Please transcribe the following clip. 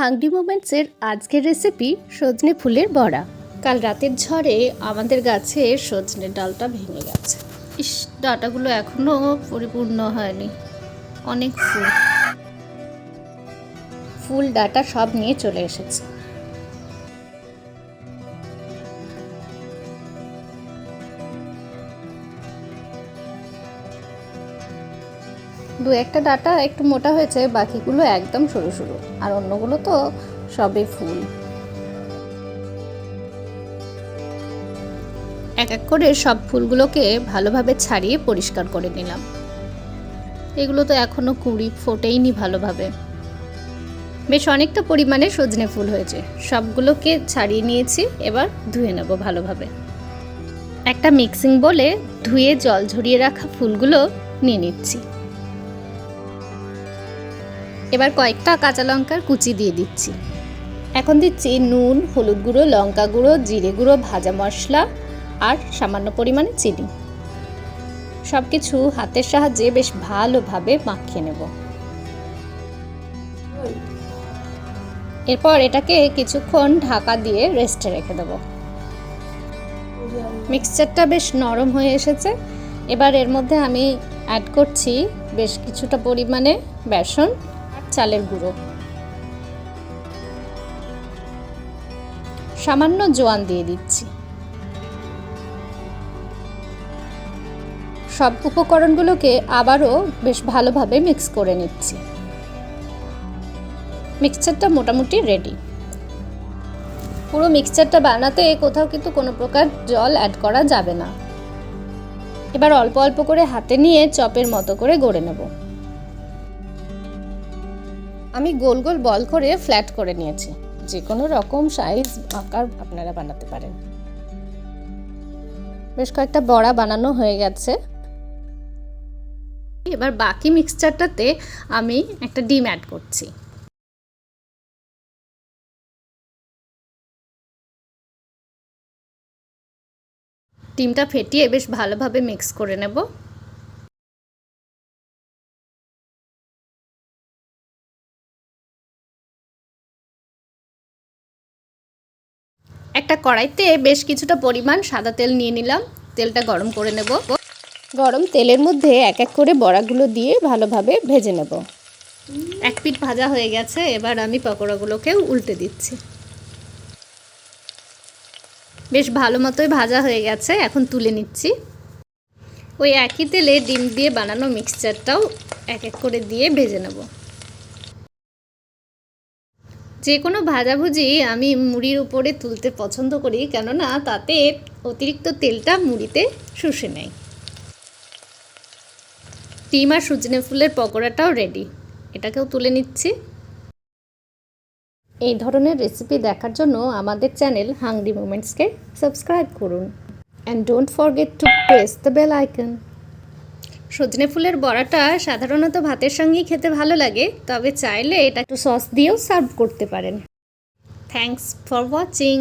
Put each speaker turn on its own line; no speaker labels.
Hungry মোমেন্টসের আজকের recipe সজনে ফুলের বড়া। কাল রাতের ঝড়ে আমাদের গাছে সজনে ডালটা ভেঙে গেছে। ইস ডাটাগুলো এখনও পরিপূর্ণ হয়নি। অনেক ফুল। ফুল ডাটা সব নিয়ে চলে এসেছে। দু একটা ডাটা একটু মোটা হয়েছে, বাকিগুলো একদম সরু সরু। আর অন্যগুলো তো সবে ফুল। এক এক করে সব ফুলগুলোকে ভালোভাবে ছাড়িয়ে পরিষ্কার করে নিলাম। এগুলো তো এখনও কুড়ি ফোটেইনি ভালোভাবে। বেশ অনেকটা পরিমাণে সজনে ফুল হয়েছে। সবগুলোকে ছাড়িয়ে নিয়েছি, এবার ধুয়ে নেব ভালোভাবে। একটা মিক্সিং বলে ধুয়ে জল ঝরিয়ে রাখা ফুলগুলো নিয়ে নিচ্ছি। এবার কয়েকটা কাঁচা লঙ্কার কুচি দিয়ে দিচ্ছি। এখন দিচ্ছি নুন, হলুদ গুঁড়ো, লঙ্কা গুঁড়ো, জিরে গুঁড়ো, ভাজা মশলা আর সামান্য পরিমাণে চিনি। সব কিছু হাতের সাহায্যে বেশ ভালোভাবে মাখিয়ে নেব। এরপর এটাকে কিছুক্ষণ ঢাকা দিয়ে রেস্টে রেখে দেব। মিক্সচারটা বেশ নরম হয়ে এসেছে। এবার এর মধ্যে আমি অ্যাড করছি বেশ কিছুটা পরিমাণে বেসন। চালের গুঁড়ো। সামান্য জোয়ান দিয়ে দিচ্ছি। সব উপকরণগুলোকে আবারও বেশ ভালোভাবে মিক্স করে নিচ্ছি। মিক্সচারটা মোটামুটি রেডি। পুরো মিক্সচারটা বানাতে কোথাও কিন্তু কোনো প্রকার জল অ্যাড করা যাবে না। এবার অল্প অল্প করে হাতে নিয়ে চপের মতো করে গড়ে নেব। আমি গোল গোল বল করে ফ্ল্যাট করে নিয়েছি। যে কোনো রকম সাইজ আকার আপনারা বানাতে পারেন। বেশ কয়েকটা বড়া বানানো হয়ে গেছে। এবার বাকি মিক্সচারটাতে আমি একটা ডিম অ্যাড করছি। ডিমটা ফেটিয়ে বেশ ভালোভাবে মিক্স করে নেব। একটা কড়াইতে বেশ কিছুটা পরিমাণ সাদা তেল নিয়ে নিলাম। তেলটা গরম করে নেব। গরম তেলের মধ্যে এক এক করে বড়াগুলো দিয়ে ভালোভাবে ভেজে নেব। এক পিঠ ভাজা হয়ে গেছে, এবার আমি পকোড়াগুলোকেও উল্টে দিচ্ছি। বেশ ভালো মতোই ভাজা হয়ে গেছে, এখন তুলে নিচ্ছি। ওই একই তেলে ডিম দিয়ে বানানো মিক্সচারটাও এক এক করে দিয়ে ভেজে নেব। যে কোনো ভাজাভুজি আমি মুড়ির উপরে তুলতে পছন্দ করি, কেননা তাতে অতিরিক্ত তেলটা মুড়িতে শুষে নেয় ডিম আর সজনে ফুলের পকোড়াটাও রেডি এটাকেও তুলে নিচ্ছি। এই ধরনের রেসিপি দেখার জন্য আমাদের চ্যানেল হাংরি মুমেন্টসকে সাবস্ক্রাইব করুন। And don't forget to press the bell icon সজনে ফুলের বড়াটা সাধারণত ভাতের সঙ্গেই খেতে ভালো লাগে, তবে চাইলে এটা একটু সস দিয়েও সার্ভ করতে পারেন। Thanks for watching